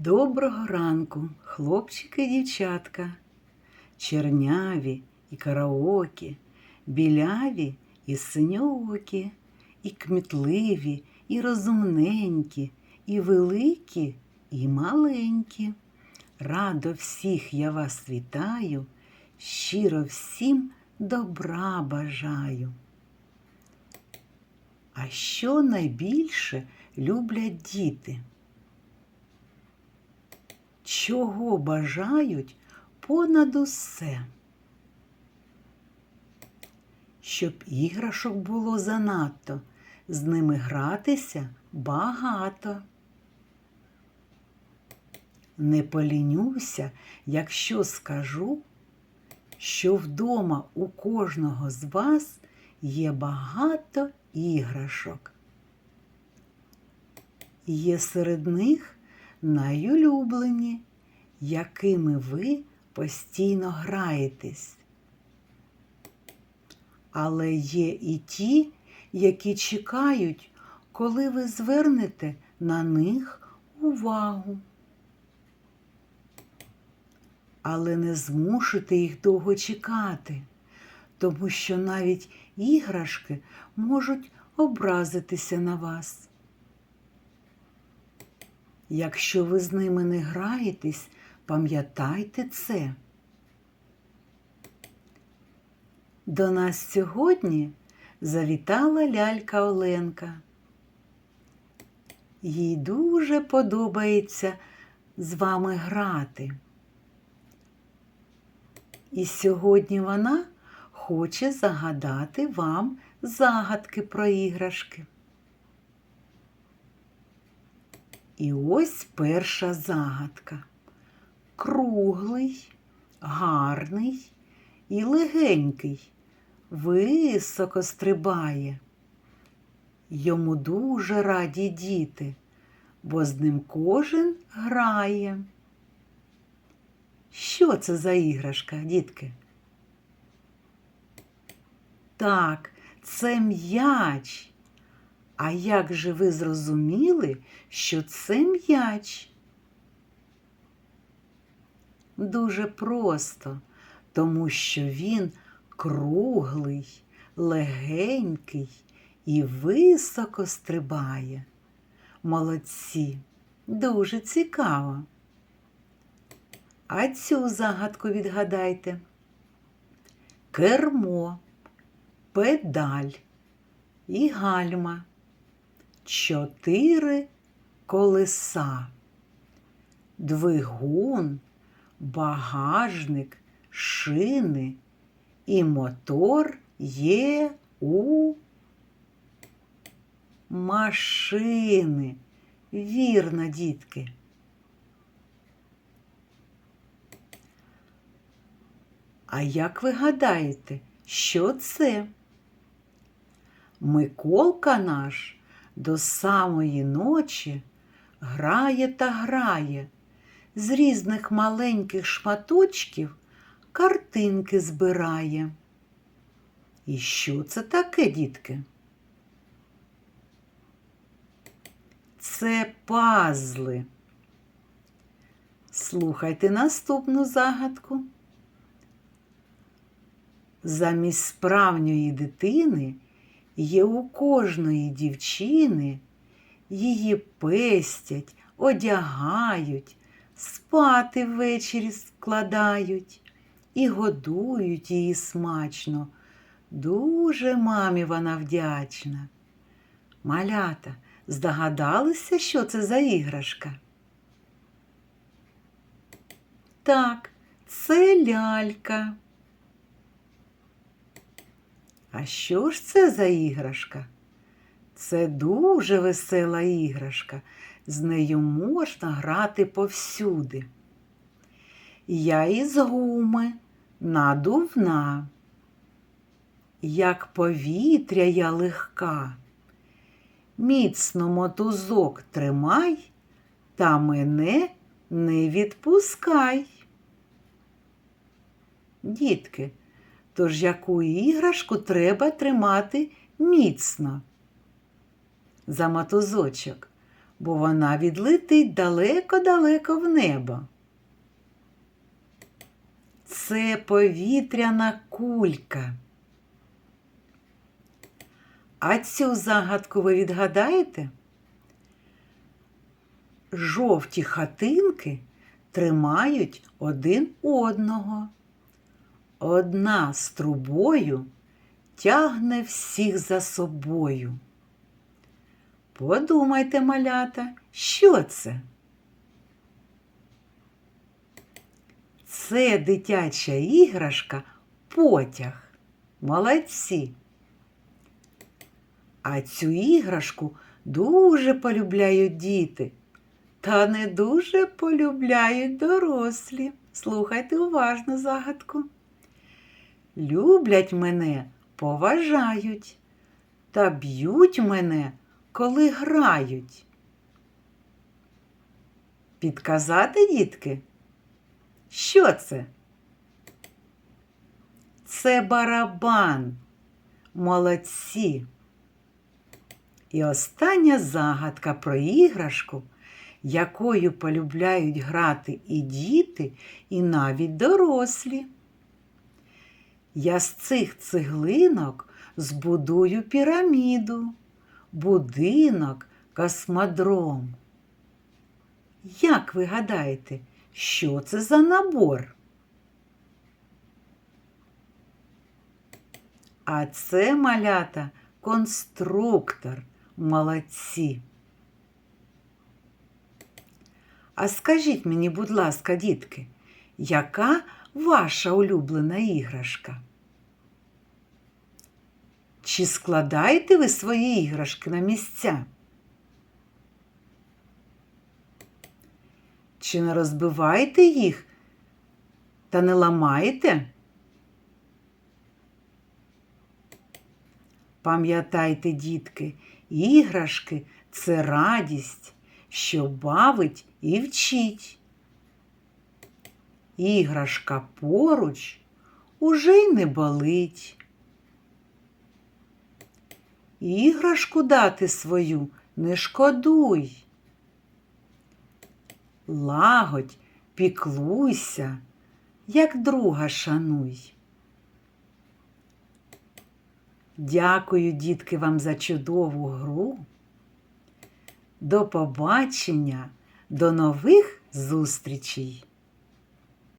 Доброго ранку, хлопчики і дівчатка, черняві і караокі, біляві і синьоокі, і кмітливі, і розумненькі, і великі, і маленькі. Радо всіх я вас вітаю, щиро всім добра бажаю. А що найбільше люблять діти? Чого бажають понад усе? Щоб іграшок було занадто, з ними гратися багато. Не полінюся, якщо скажу, що вдома у кожного з вас є багато іграшок. Є серед них найулюблені, якими ви постійно граєтесь. Але є і ті, які чекають, коли ви звернете на них увагу. Але не змушуйте їх довго чекати, тому що навіть іграшки можуть образитися на вас. Якщо ви з ними не граєтесь, пам'ятайте це. До нас сьогодні завітала лялька Оленка. Їй дуже подобається з вами грати. І сьогодні вона хоче загадати вам загадки про іграшки. І ось перша загадка. Круглий, гарний і легенький, високо стрибає. Йому дуже раді діти, бо з ним кожен грає. Що це за іграшка, дітки? Так, це м'яч. А як же ви зрозуміли, що це м'яч? Дуже просто, тому що він круглий, легенький і високо стрибає. Молодці, дуже цікаво. А цю загадку відгадайте. Кермо, педаль і гальма чотири колеса, двигун, багажник, шини і мотор є у машини. Вірно, дітки. А як ви гадаєте, що це? Миколка наш до самої ночі грає та грає, з різних маленьких шматочків картинки збирає. І що це таке, дітки? Це пазли. Слухайте наступну загадку. Замість справньої дитини є у кожної дівчини, її пестять, одягають, спати ввечері складають і годують її смачно. Дуже мамі вона вдячна. Малята, здогадалися, що це за іграшка? Так, це лялька. А що ж це за іграшка? Це дуже весела іграшка. З нею можна грати повсюди. Я із гуми надувна, як повітря я легка. Міцно мотузок тримай, та мене не відпускай. Дітки, Тож яку іграшку треба тримати міцно? За мотузочок. Бо вона відлетить далеко-далеко в небо. Це повітряна кулька. А цю загадку ви відгадаєте? Жовті хатинки тримають один одного. Одна з трубою тягне всіх за собою. Подумайте, малята, що це? Це дитяча іграшка потяг. Молодці. А цю іграшку дуже полюбляють діти, та не дуже полюбляють дорослі. Слухайте уважно загадку. Люблять мене, поважають, та б'ють мене, коли грають. Підказати, дітки? Що це? Це барабан. Молодці. І остання загадка про іграшку, якою полюбляють грати і діти, і навіть дорослі. Я з цих цеглинок збудую піраміду, будинок, космодром. Як ви гадаєте, що це за набор? А це малята конструктор. Молодці. А скажіть мені, будь ласка, дітки, яка ваша улюблена іграшка? Чи складаєте ви свої іграшки на місця? Чи не розбиваєте їх та не ламаєте? Пам'ятайте, дітки, іграшки це радість, що бавить і вчить. Іграшка поруч уже й не болить. Іграшку дати свою не шкодуй. Лагодь, піклуйся, як друга шануй. Дякую, дітки, вам за чудову гру. До побачення, до нових зустрічей!